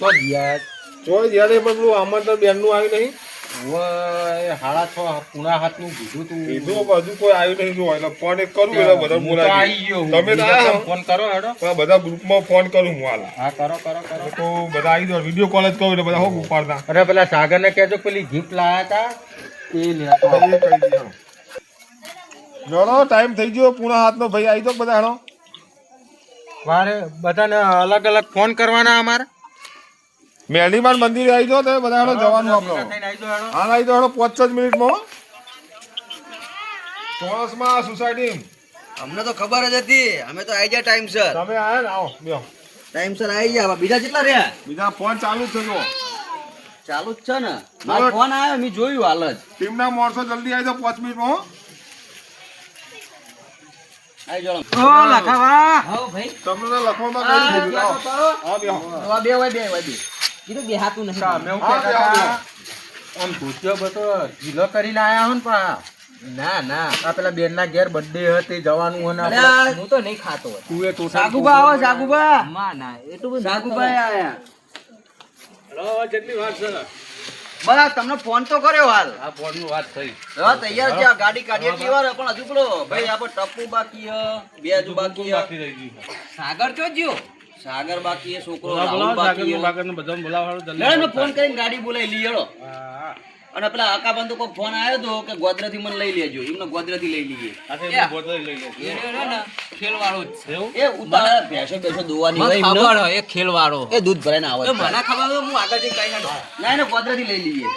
તો ગયા ચોય જ્યારે પણ પેલું આમંત્રણ બેનનું આવ્યું નહીં. હાડા છ પુણા હાથનું કીધું તું. કીધું હજુ કોઈ આવ્યું નહીં જો એટલે ફોન એક કરું એટલે બધા બોલાવી. તમે તો ફોન કરો હેડો. બધા ગ્રુપમાં ફોન કરું હું હાલ. હા કરો કરો કરો. તો બધા આવી જાવ વીડિયો કોલ જ કરું એટલે બધા હોક ઉપાડતા અરે પેલા સાગર ને કહેજો પેલી ગિફ્ટ લાયા હતા એ લેતો એ કહી દઈએ જોડો ટાઈમ થઈ ગયો. પૂણા હાથનો ભાઈ આવી તો બધા હેડો મારે બધાને અલગ અલગ ફોન કરવાના અમારે. મેરડીમાન મંદિરે આવી જાઓ તો બધા હેડો જવાનું આપણો હા આઈ જાઓ હેડો. આવી પાંચ જ મિનિટમાં હો. ચોરસમાં સોસાયટી અમને તો ખબર જ હતી. અમે તો આવી ગયા ટાઈમ સર તમે આયા ને આવો બેહો. ટાઈમ સર આવી ગયા. બીજા કેટલા રહ્યા? બીજા ફોન ચાલુ જ છે જો ચાલુ જ છે ને? મારો ફોન આવ્યો મેં જોયું હાલ જ. ટીમના માણસો જલ્દી આવી જાઓ પાંચ મિનિટમાં હો. જાઓ. ઓ લખાવા. તમને લખવામાં. આવો. બે બે બે કીધું બે હાથું નહીં તમે હું કહેતા હતા? આમ ધોતિયો બધો ઢીલો કરીને આયા હો ને પણ ના ના આ પેલા બેન ના ઘેર બર્થડે હતી જવાનું ને આપણે- હું તો નહીં ખાતો તું એ તો સાગુબા આવો સાગુબા. ના ના એટલું બધું સાગુબા આયા. બસ તમને ફોન તો કર્યો હાલ. આ ફોનની વાત થઈ. હા તૈયાર છે આ ગાડી કાઢીએ છીએ વાર પણ હજુ પેલો ભાઈ આપણે ટપ્પુ બાકી બે હજુ બાકી. સાગર જ્યો સાગર બાકી છોકરો રાહુલ બાકી ફોન કરીને ગાડી બોલાવી લઈ અને પેલા આકા બંધુ કોઈ ફોન આવ્યો તો કે ગોદરેથી મને લઈ લેજો. એમને ગોદરેથી લઈ લઈએ એ રહ્યો ને, ખેલવાળો એ ઉતાવળા ભેંસો બેસો દોવાની હોય એ ખેલવાળો. એ દૂધ ભરાઈને આવે મને ખબર હું આગળ જઈને કઈ ના ના ગોદરા થી લઈ લઈએ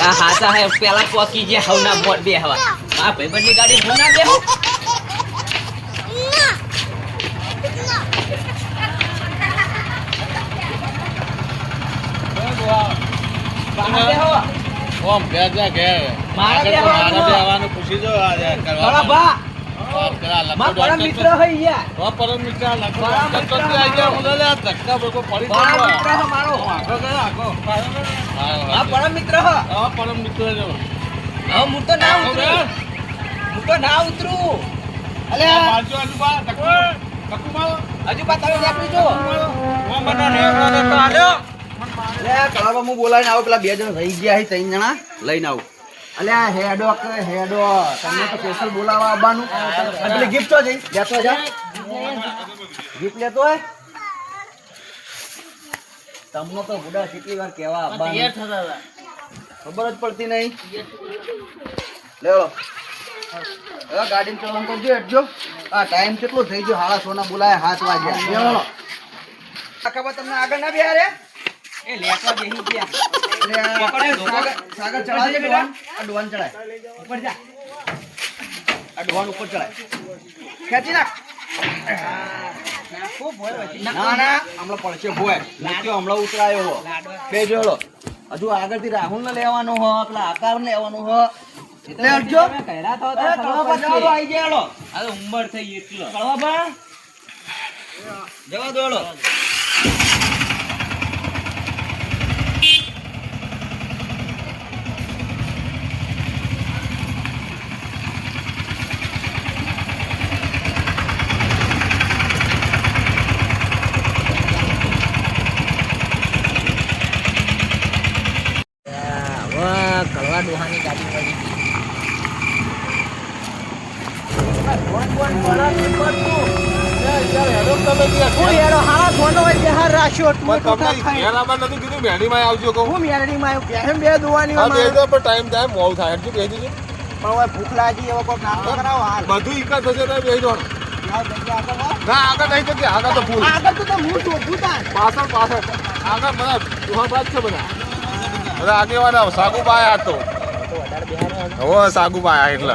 હા હા હે પેલા કોકી જે હવના મોટ બે હવા આ ભાઈબંધની ગાડી હું ના બેહું બહાર બેહો. ઓમ ઘેર જા ઘેર મારા પૂછી જો બા. મારા પરમ મિત્ર હે યાર. તો પરમ મિત્ર લખો તો મિત્ર આઈ ગયા, મારો. લે, ધક્કા બક્કો પડી પરમ ગયો. મિત્ર હે મારો. ગયો. પરમ મિત્ર હે. હા, પરમ મિત્ર જો. હવે હું તો ના ઉતરું હું તો ના ઉતરું આ અલ્યા બાજુ, ધક્કો. ધક્કો મારો. તમે તો હાલ્યો. કળાબા હું બોલાવીને આવું પેલા બે જણ રહી ગયા છે ત્રણ જણા. લઈને આવું. અલ્યા હેડો હેડો તમને તો સ્પેશિયલ બોલાવા આવવાનું. પેલી ગિફ્ટ જઈ. લેતો જા. ગિફ્ટ લેતો હોય? તમને તો બુડા કેટલી વાર કહેવા આવવાનું. ખબર જ પડતી નહીં. લેવો હવે ગાડી ચલાવવાનું કરજો હેડજો આ ટાઈમ કેટલો થઈ ગયો? હાડા સોના બોલાય હાથ વાગ્યા. લેવો ખબર તમને આગળ ના બેહારે એ લેટવા બેહી ગયા. એટલે સાગર સાગર ચડાવજે બેટા આ ડોવાન ચડાય ઉપર જા. આ ડોવાન ઉપર ચડાય ખેંચી નાખ. ખૂબ ભોય વધી. ના ના. હમણાં પડશે ભોય. મૂક્યો હમણાં ઉતરાયો હો. બે જોડો. હજુ આગળથી રાહુલ ને લેવાનું હો. આપણા આકાર ને લેવાનું હો એટલે અડજો ગયા ઉંમર થઈ એટલો. જવા દો હેડો. હવે કડવા ડોહાની ગાડી મળી ગઈ પણ તમને ઘેર આવવાનું નતું કીધું, મેરડીમાં આવજો કહું. હા, બે જો, પણ time થાય, મોડું થાય. હટજો, બેસી જજો. બધું ઈકા થશે ના આગળ નહીં તો કે આગળ તો ફૂલ પાછળ પાછળ. આગળ બધા છે બધા. બધા આગેવાન આવો સાગુબા આયા તો. હો સાગુ આયા એટલે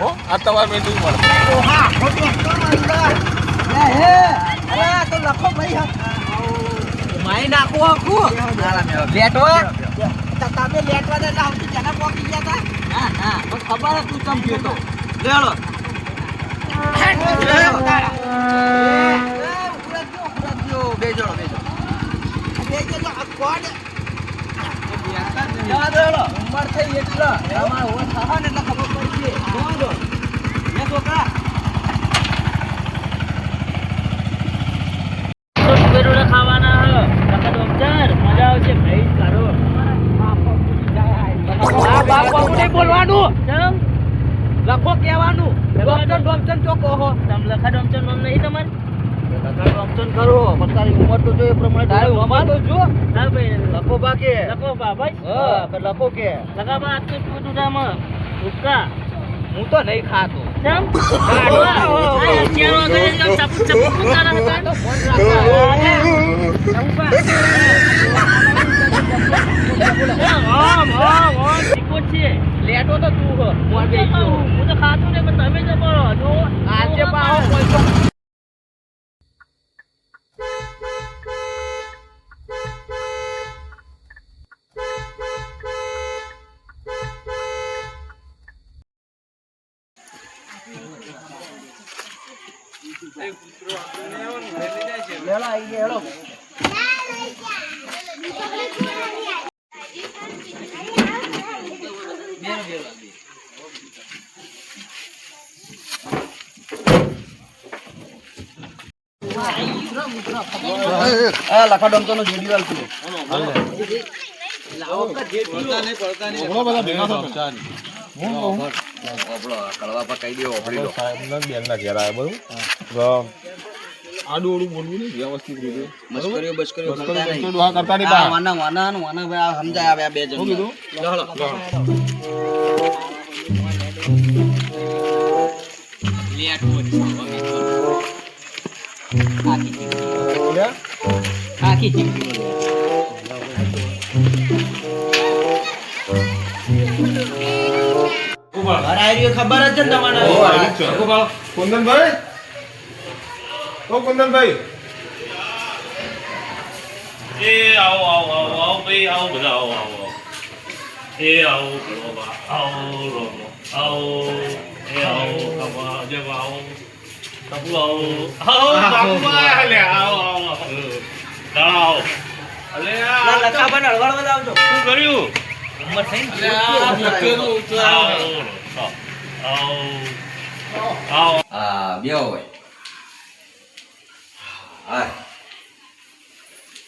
હો આ તમારે મેં મળે મારી નાખો આખું બેટો તમે લેટવા દે આવતી જના પોકી ગયા તા હા હા ખબર હતું તમ ગયો તો લેડો. બેજો બેજો બે જોડો. ઉંમર લખો કહેવાનું ડોમચન ડોમચન ચોકો હો તમે લખા નહીં તમારે લખા કરો. પણ તારી ઉંમર તો એ પ્રમાણે તારી ઉંમર તો લખો બાબા હા કે લખો કે. લગા બા આટલું પૂછું તામાં ઉસકા હું તો નહીં ખાતો. ચમ? અત્યાર વગર એકદમ ચપુ ચપુ કુતારા હતા તો ફોન રાખા ઓમ ઓમ ઓમ શીખો છે લેટો તો તું હું. તો ખાતું પણ તમે જ જો. આજે પાહો હેડો. આ લખા ડોમતો નો ભેગા થતા ઓપડો કળવા પર કહી દેવો સાહેબ દો. સાહેબના બેનના ઘેર આવ્યા બરોબર? તો આડું ઓડું બોલવું નહીં વ્યવસ્થિત રીતે. મસ્કરીઓ બસ્કરીઓ કરતા નહીં. ડોહા કરતા નહીં બા. વાના વાના ને વાના ભાઈ સમજાય આવે આ બે જણ કીધું? ખબર જ છે છે. કુંદનભાઈ? ઓ કુંદનભાઈ એ આવો આવો આવો આવો ભાઈ આવો બધા આવો આવો. એ આવો ભલો આવો રોમો આવો એ આવો કમા જબ આવો કપુ આવો આવો બાપુભાઈ અલે આવો આવો આવો. દાણા આવો અલે આ લખા બન હળવળ બતાવજો શું કર્યું ઉંમર થઈ ને આવો આવો આવો હા બેહો ભાઈ હા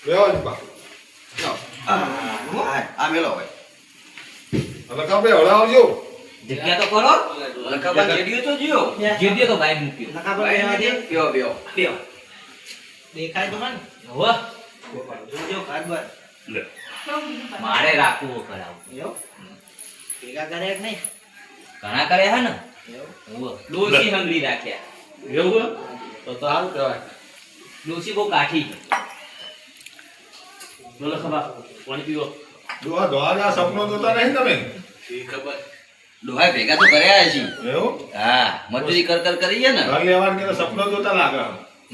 બેહો જ બા. હા આ મેલો ભાઈ. અને કાપડે હળાવજો. જગ્યા તો કરો લખાબા જેડીઓ તો જીઓ. જેદીએ તો ભાઈ મૂક્યો. બેહો. બેહો. લ્યો દેખાય તો મને. હોવા. જોજો ખાડબર લે. મારે રાખવું કરાવું. ભેગા કરે કે નહીં? ઘણા કરે હે ને? હોવા. ડોસી હંગરી રાખ્યા. એવું તો તો આવું કહેવાય. ડોસી બહુ કાઠી છે. બોલો ખબર પાણી પીવો. દોહા ધોવાના સપનો જોતા નહીં તમે? ડોહાઈ ભેગા તો કર્યા છે એવું? હા મજૂરી કર કર કરીએ ને. ઘર લેવાનું કે સપનો જોતા લાગે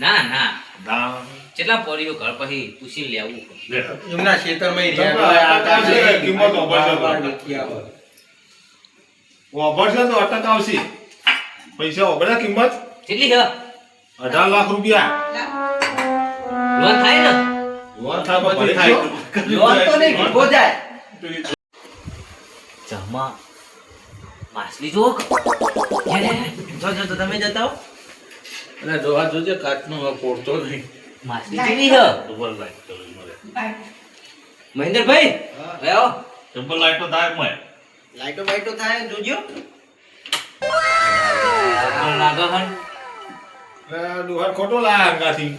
ના ના. ના. કેટલા પોરીઓ ઘર પછી પૂછી લેવું એમના ખેતરમાં કિંમત વાપરશો તો. અટક આવશે. પૈસા વાપર્યા કિંમત? કેટલી છે? અઢાર લાખ રૂપિયા. લોન થાય ને? લોન થાય પણ ભરી થાય. લોન તો નહીં ભીગો જાય. જમા માછલી જો જો જો તો તમે જતા હો. અને જોવા જોજે કાચનો પોડતો નહીં. માછલી કેટલી છે? ડબલ લાઈટ તો મળે. મહેન્દ્રભાઈ આવો ડબલ લાઈટ થાય મળે. લાઈટો બાઈટો થાય જોજો. લાગો હન. આ ડોહા ખોટો લાયા અંગાથી.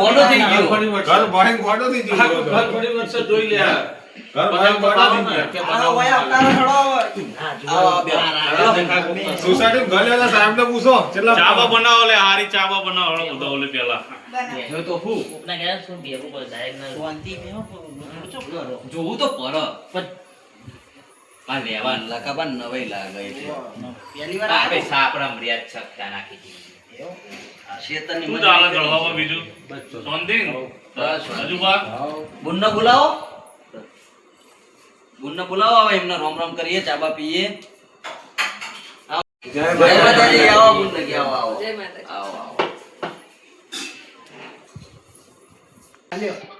ગોડો થઈ ગયો. ઘર ભરીને ખોટો થઈ ગયો. હતો. ઘર ભરીને ખોટો થઈ ગયો. આ હોય. આવતારો થોડો આવો ઘર લેલા સાહેબને પૂછો કેટલા ચાબા બનાવો લે હારી ચાબા બનાવો બધા ઓલે પેલા. જો તો હું. કોકના ઘેર શું બેહવું પડે direct ના. શાંતિ બેહો જોવું તો પર પણ આ લેવાનું લખાબા નવાઈ લાગે છે. પહેલી વાર આપણે સાપડા મર્યાદ છક્કા નાખી દીધી. શું ચાલે ગળવામાં બીજું. શાંતિ ને? બસ. હજુ બા બુનને બોલાવો. બુનને બોલાવો હવે એમને રોમ રોમ કરીએ ચાબા પીએ. જય માતાજી. આવો બુનને કે આવો આવો. આવો આવો.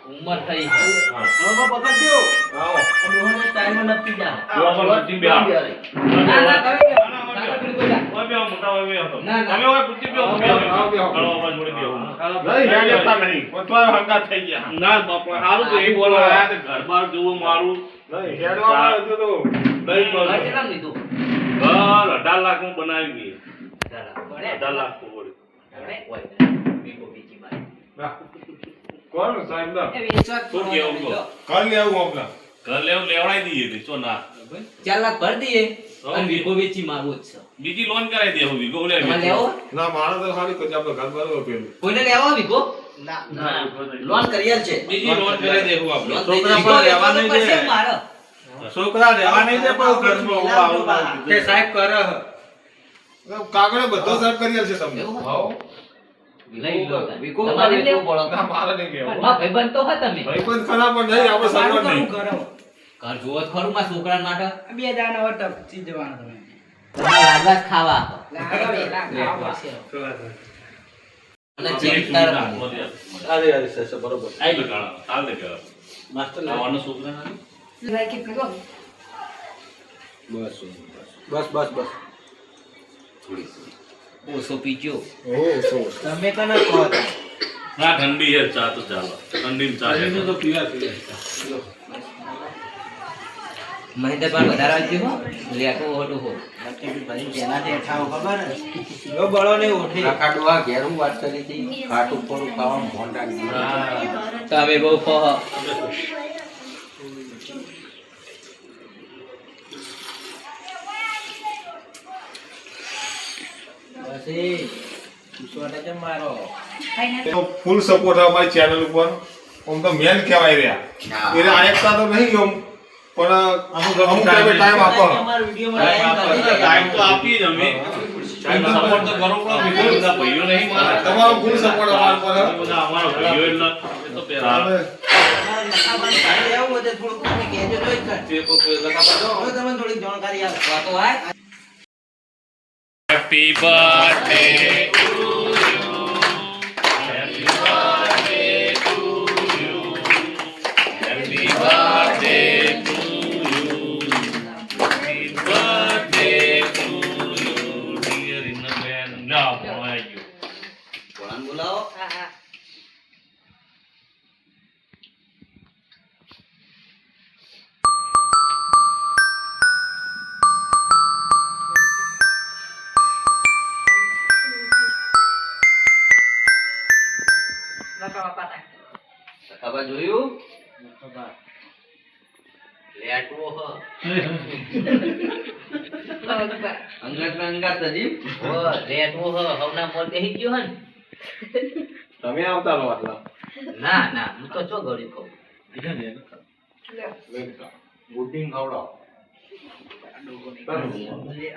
ઉંમર થઈ છે ટાઈમ નથી જા. ના ના તમે ઓય બે આવો, મોટા ઓય બે આવો. ના, ના. તમે ઓય બુદ્ધિ બે આવો, બે આવો. ગળવામાં જોડે નહીં પોતવા હંગા થઈ ગયા. ના બાપા હારું તો એ બોલો. આ ઘર બાર જોવું મારું. નહીં હેડવામાં હજુ તો. નહીં ઘર બોલો. કેટલાનું લીધું? ઘર અઢાર લાખનું બનાવી ગઈ. અઢાર લાખ. કોણ સાહેબ ના? એ શું કેવું? કર લેવું આપણા ઘર લેવું લેવડાવી દઈએ તો ચો ના? ચાર લાખ ભરી દઈએ. અને વીઘો વેચી મારવો જ છે. બીજી લોન કરાવી દેવું વીઘો લે તમારે ના માણસ તો ખાલી પછી આપણે ઘર બરોબર પેલું કોઈને લેવો લોન છે બીજી લોન કરાવી આપણે. છોકરા નહીં દે. પણ ઘરમાં હું આવું કે સાહેબ કરે હ. બધો સાહેબ કરી છે તમને. લો. વેચવો લેવો? નહીં ભાઈ પણ ખરા પણ નહીં આપણે સગવડ નહીં. ઘર જોવો જ ખરું મારા છોકરા માટે. બે દાણા નવ ટપચી જવાના તમે. લાડવા ખાવા. લાડવા. ખાવા. અને ચિંતા. અરે અરે સર બરોબર. આઈ બગાડા, ચાલ દે. માસ્ટર લાવવાનો છોકરા ના? બસ બસ બસ બસ. ઓછો પીજો. તમે કને કહો ના ઠંડી છે ચા તો ચાલો. ઠંડી ચા તો પીવા વધારે આવજો હો લેટો હોટું હો જો બળો નહીં ઉઠી કાકા ડોહા ઘેરું વાત ખોરું ખાવાનું ભોન રાખજો હા. તમે બહુ એનો ફૂલ સપોર્ટ અમારી ચેનલ ઉપર. આમ તો મેન કહેવાય રહ્યા. એટલે આ એકતા તો નહીં આમ પણ અમુક અમુક ટાઈમે ટાઈમ આપો ટાઈમ તો આપીએ જ અમે. ટાઈમ સપોર્ટ તો કરવો પડે બીજા બધા ભાઈઓ નહીં. મારા. તમારો ફૂલ સપોર્ટ અમારા પર બધા અમારા ભાઈઓ એટલે તો પેલા હવે વાતો હોય Happy birthday અંગત અંગત હજી ઓ લેટવો હ હવના મોર બેહી ગયો હન. તમે આવતા રહો આટલા. ના ના હું તો ચો ગળ્યું કહું બુડિંગ ખવડાવો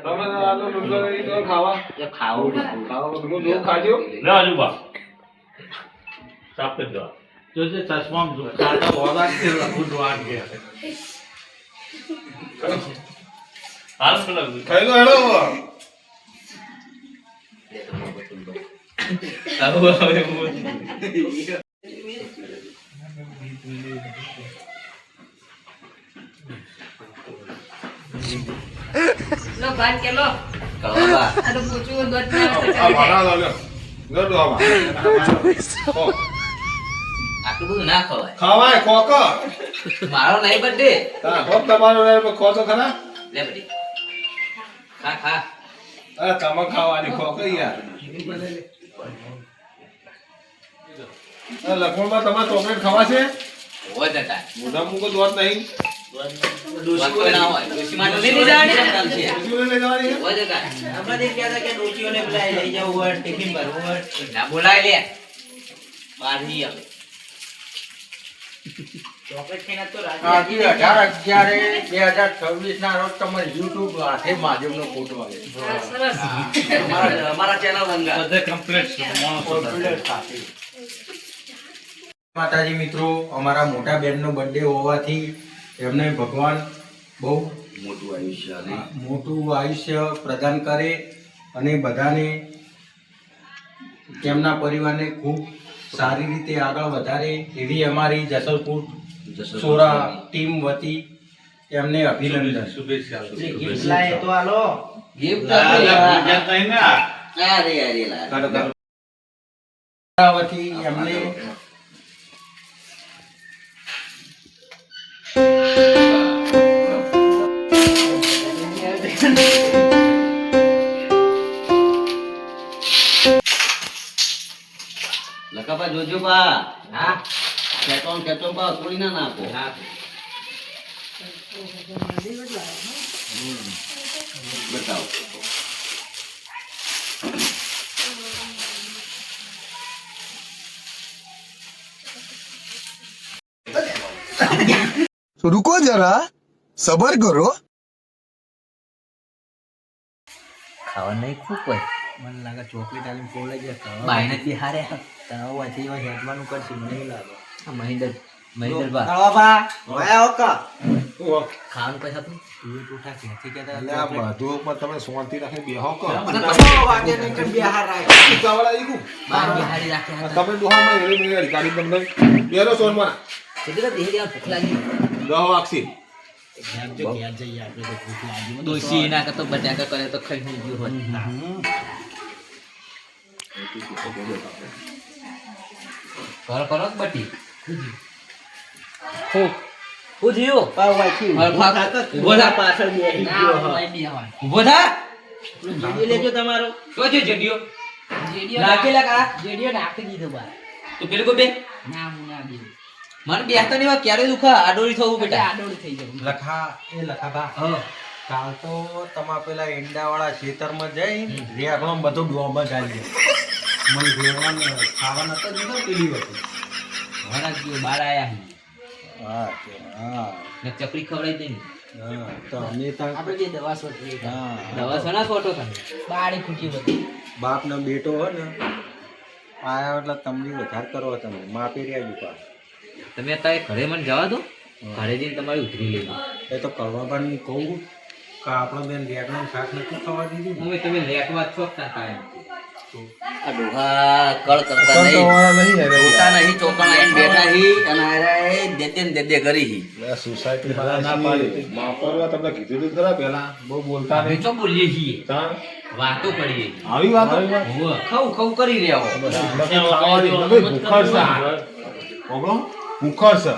તમે આટલો ડુંગર લઈ તો ખાવા? જો ખાવું ખાવા હું દૂધ ખાજો? લે આજુબા. સાફ કરી દો. જોજે ચશ્મામાં જો કાઢો હાલ પેલા ખાઈ લો. હેડો લો ભાન કે લો કળવા આ તો પૂછવું દોત આ ભાડા લો લો ડોહામાં. હો. આટલું બધું ના ખવાય. ખાવાય ખોકો. મારો નહીં બર્થડે. હા ખોક તમારો નહીં ખો તો ખરા. લે બધી. ખા ખા. અરે તમે ખાવાની ખોક યાર. અરે લખમણમાં તમારે ચોકલેટ ખાવા છે? હોય જતા મોઢા મૂકો દોત નહીં. બોલાય લે. આવે ચોકલેટ ખાઈને તો આજે અઢાર અગિયારે બે હજાર છવ્વીસ ના રોજ તમારે યુટ્યુબ હાથે મહાદેવનો ફોટો આવે અમારા અમારા ચેનલ અંગા બધે complete છે. માણસો માતાજી મિત્રો અમારા મોટા બેનનો બર્થડે હોવાથી એમને ભગવાન બહુ મોટું આયુષ્ય મોટું આયુષ્ય પ્રદાન કરે અને બધાને તેમના પરિવારને ખૂબ સારી રીતે આગળ વધારે એવી અમારી જસલપુર સોરા ટીમ વતી એમને અભિનંદન. શુભેચ્છા ગિફ્ટ તો આલો ગિફ્ટ અરે અરે લા એમને લકાપા જોજો પા હા ખેંચો ને ખેંચો પા તોડી ના નાખો બતાવો तो रुको जरा सबर करो ખાવા નહીં ખૂબ હોય મને લાગે ચોકલેટ આલીને પોવડાઈ જાય? બાઈને જ બિહારે. તાવ વાંચી એવા હેડવાનું કરશે મને એવું લાગે? આ મહિન્દર મહિન્દર બા ખાવાનું પૈસા તું તું ટૂઠા ક્યાંથી કહેતા એટલે આ બધું ઉપર તમે શાંતિ રાખી બેહો કરો બાર બિહારી રાખ્યા હતા. તમે દુહામાં એવી મેળી ગાડી બંધ બેરો સોનમાં કેટલી ભૂખ લાગી. દહ જો તો ભૂખ લાગી. મને તો ડોસી એના કરતો બટાકા કરે તો ખાઈ નહીં ગયું હોત કરો કરો જ બટી? હું? હું જીયો ઊભો થા પાછળ ઊભો થા? લેજો તમારો. તો જે જડિયો જેડીઓ નાખી લે કા જેડીઓ નાખી દીધો બાર તો પેલું કો બે? ના હું ના દે મને બેસતા નહીં ક્યારે દુખા? આડોળી થવું બેટા. આડોળી થઈ જવું લખા એ લખાબા કાલ તો તમા પેલા ઈંડાવાળા ખેતરમાં જઈ રેગણો બધો ડોબા ચાલી મને રેગવાનું ખાવા તો દીધો પેલી વખત. વણા ગયો બાર આયા હા. હા ને ચકરી ખવડાવી દે ને. હા તો અમે તો આપણે જે દવા સોટલી હા દવા સના ફોટો તમે બાળી ફૂટી બધી. બાપનો બેટો હોય ને આયા એટલે તમને વધારે કરો તમે. માપી રહ્યા દુકાન તમે અત્યારે ઘરે મને જવા દો. ઘરે જઈને તમારી ઉતરી લેજો એ તો કરવા પણ કહું. કે આપણો બેન રેગણું શાક નથી ખાવા દીધું હવે તમે રેકવા છો કાંઈ આ ડોહા કળ કરતા નહીં જોતા નહીં ચોકણ આઈને બેઠા હી અને આયરા દે દે ને દે દે કરી હી સોસાયટી ના પાડી માપરવા તમને કીધું હતું ખરા પેલા બહુ બોલતા નહીં ચો બોલીએ છીએ વાતો કરીએ આવી વાત ખવ ખવ કરી રહ્યા હો ભૂખડ છે. ઓગળો છે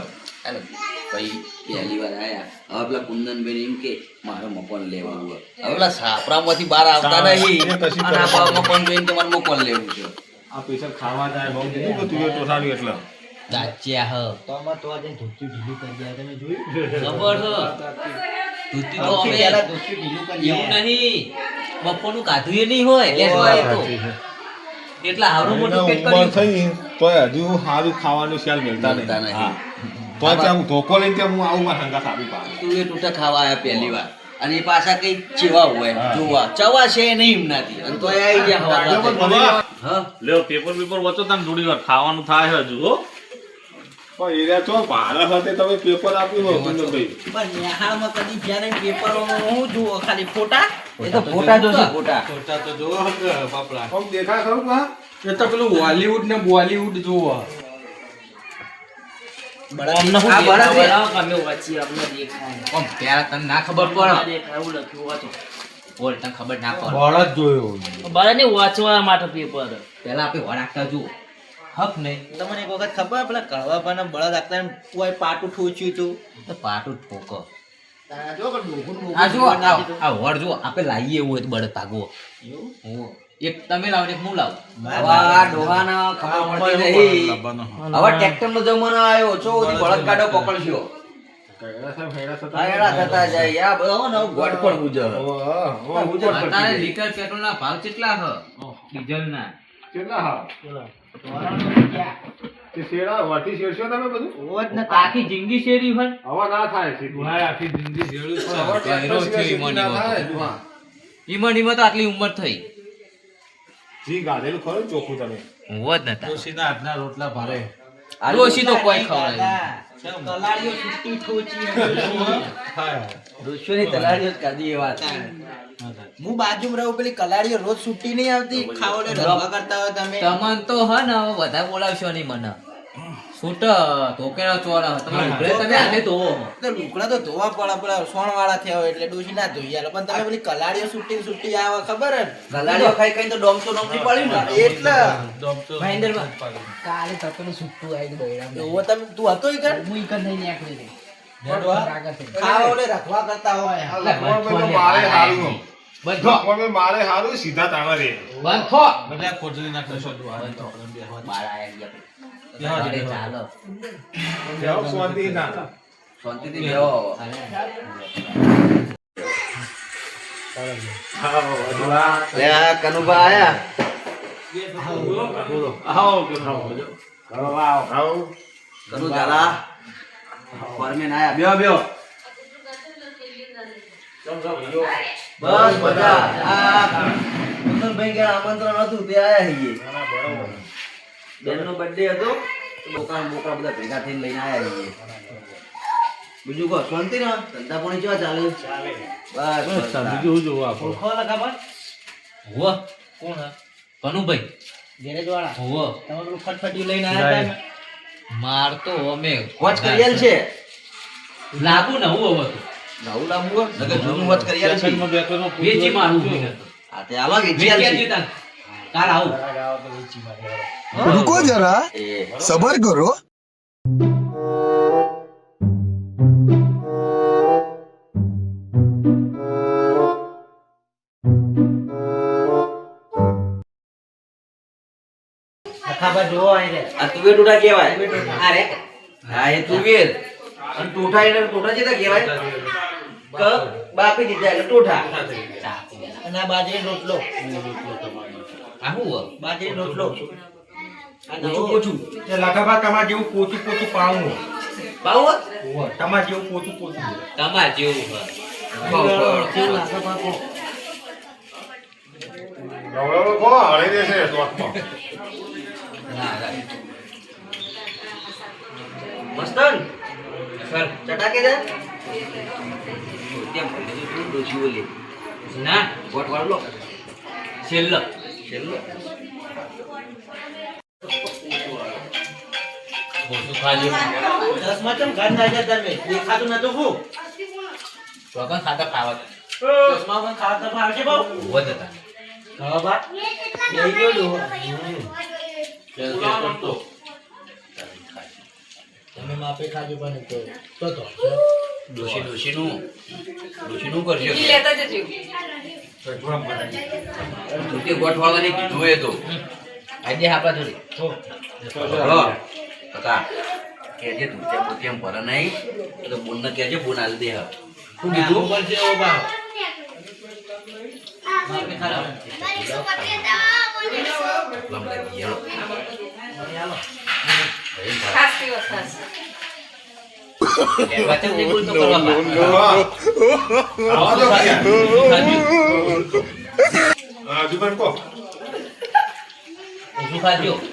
ભાઈ પહેલી વાર આયા. હવે પેલા કુંદનબેન એમ કે મારે મકાન લેવાનું હવે પેલા સાપરામાંથી બહાર આવતા નહીં. એ અને આ મકાન જોઈને તમારે મારે મકાન લેવું છે. આ પૈસા ખાવા જાય બહુ કીધું કે તું એ ટોસાડ્યું એટલે. સાચ્યા હ. તો આમાં તો આજે ધોતી ઢીલું કરી ગયા તમે જોયું? ખબર હ ધોતી તો અમે ધોતી ઢીલું કરી એવું. નહીં. બપોરનું કાધું એ નહીં હોય લેટવા એ તો. એટલા હારું મોટું પેટ ઉંમર કર્યું. થઈ તો હજુ સારું ખાવાનું ખ્યાલ મળતા મળતા નહીં. નહીં. હા. ધોકો લઈને ત્યાં હું આવું મારા હંગાથ આવી પાડું. તું એ ટૂટા ખાવા આયા પહેલી વાર. અને એ પાછા કઈ ચેવા હોય જોવા. ચવા છે નહીં એમનાથી અને તો આવી ગયા હવાડા હા? લ્યો પેપર પેપર વચો તને થોડી વાર. ખાવાનું થાય હજુ હો. એરિયા ચો ભાડા સાથે તમે પેપર આપ્યું હોય પણ નેહાળમાં કદી જ્યારે પેપરોમાં હું જુઓ ખાલી ફોટા? એ તો ફોટા તો જોવો. બાપડા. આમ દેખાય ખરું કા એ તો પેલું હોલીવુડ ને બોલીવુડ જોવો. હક નહીં. તમને એક વખત ખબર પેલા કળવાપાના બળદ આપતા કોઈ પાટું ઠોચ્યું હતું પાટું ઠોકો. જો આ જુઓ આ વળ આપણે લાવીએ એવું હોય બળદ ભાગવો. હોવે. એક તમે લાવો એક હું લાવું. હવે ડોહાના ખબર પડતી નહીં હવે ટ્રેક્ટર નો જમાનો આવ્યો છો બળદ કાઢો પકડશો આ બધો ને લીટર ભાવ કેટલા હ? ડીઝલના. કેટલા હા? શેરા વટી શેરશો તમે બધું? આખી જિંદગી શેરી હોય? હવે ના થાય છે. થાય હા. ઈમોન ઈમોન તો આટલી ઉંમર થઈ. જી ગાધેલું ખરો ચોખ્ખું તમે? હું જ નતા. ડોશીના હાથના રોટલા ભારે. ડોશી તો કોઈ ખવડાવે તલાડીઓ છૂટી ઠોચી દોસ્તોની તલાડીઓ જ કાઢી એ વાત. હું બાજુમાં રહું પેલી કલાડીઓ રોજ છૂટી નહીં આવતી ખાવડે રવા કરતા હોય તમે. તમન તો હ ને હવે વધારે બોલાવશો નહીં મને. છૂટ ધોકેલા ચોર તમે ઉભરે તમે હાથે ધોવો. તો લુગડા તો ધોવા પડે પેલા સોણ વાળા થયા હોય એટલે ડોશી ના ધોઈ આલે. પણ તમે પેલી કલાડીઓ છૂટી છૂટી આવે ખબર હે? કલાડીઓ ખાઈ ખાઈ તો ડોમ તો પડી ને. એટલે. મહેન્દ્રમાં કાલે તપેલું છૂટું આવી ગયું એવો તમે તું હતો ઈ કર હું ઈ કર નહીં નીકળી ગઈ નેડવા? ખાવડે રખવા કરતા હોય. ભગવાન ભાઈ તો મારે હારું. બંધો ભગવાન મારે હારું સીધા તાણા રે. બંધો બધા ના આયા ગયા ગાડી ચાલો. શાંતિ ના. શાંતિથી બેહો કનુભા આયા? કનુ ઝાલા. ફોરમેન આયા. બેહો બેહો. બસ બધા. આ કુંદનભાઈ કે આમંત્રણ હતું તે આયા છીએ બેનનો બર્થડે હતો બોકા બોકા બધા ભેગા થઈને લઈને આવ્યા છીએ. બીજું કહો શાંતિ ને? ધંધા પાણી કેવા ચાલે? બસ બીજું ઓળખો લખા પણ હોવ. કોણ હા? કનુભાઈ. ગેરેજ વાળા હોવ. તમારું પેલું ફટફટી લઈને આવ્યા હતા માર તો અમે વોચ કરિયાલ છે. લાગુ ને હું હવે નવું લાગુ નગર જૂનું વોચ કરિયાલ છે. વેચી મારું આ તે આલો વેચી કાલ આવું. રૂકો જરા. સબર કરો. હા એ તુવેર. અને ટોટા એટલે ટોટા જેતા કહેવાય. બાપી દીધા એટલે અને આ બાજરી રોટલો. આ હું બાજરી રોટલો. નવો. પોચું તે લગાભા તમારે જેવું પોચું પોચું પાવું પાવું તમારે જેવું પોચું પોચું તમાર જેવું. મસ્તન? ચટાકે બધું ના વાળો છેલ્લો. છેલ્લો. ઓછું ખાજો ચશ્મા કેમ ઘર ના ગયા તમે દેખાતું નતું શું વગર ખાતા ખાવા દે. ચશ્મા પણ ખાતા તમે આવશે બહુ હોવ જતા હા બા લઈ ગયો ડોહો. ચાલ, ચાલ, કરતો. તમે માપે ખાજો પણ તો તો તો ડોસી ડોસીનું ડોસીનું કરશે ધોતી ગોઠવાળાને કીધું એ તો આજે આપણા જોડે હલો કાકા કેજે ધોતિયા પોતિયા ભરે નહીં એ તો બોનને કેજે બોન આલ દે હા શું કીધું બોલશે ઓ બા હેલો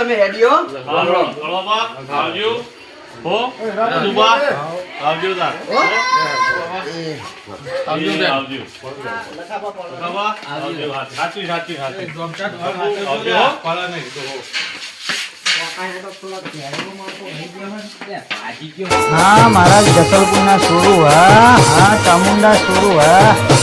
અમે હેડીઓ. આવજો. હો? સુભા? આવજો તાર. આવજો આવજો. લખાવા? આવજો. સાચી, સાચી, સાચી. આવજો, હો? હા મારા જસલપુરના સોરું હા હા ચામુંડા સોરું હા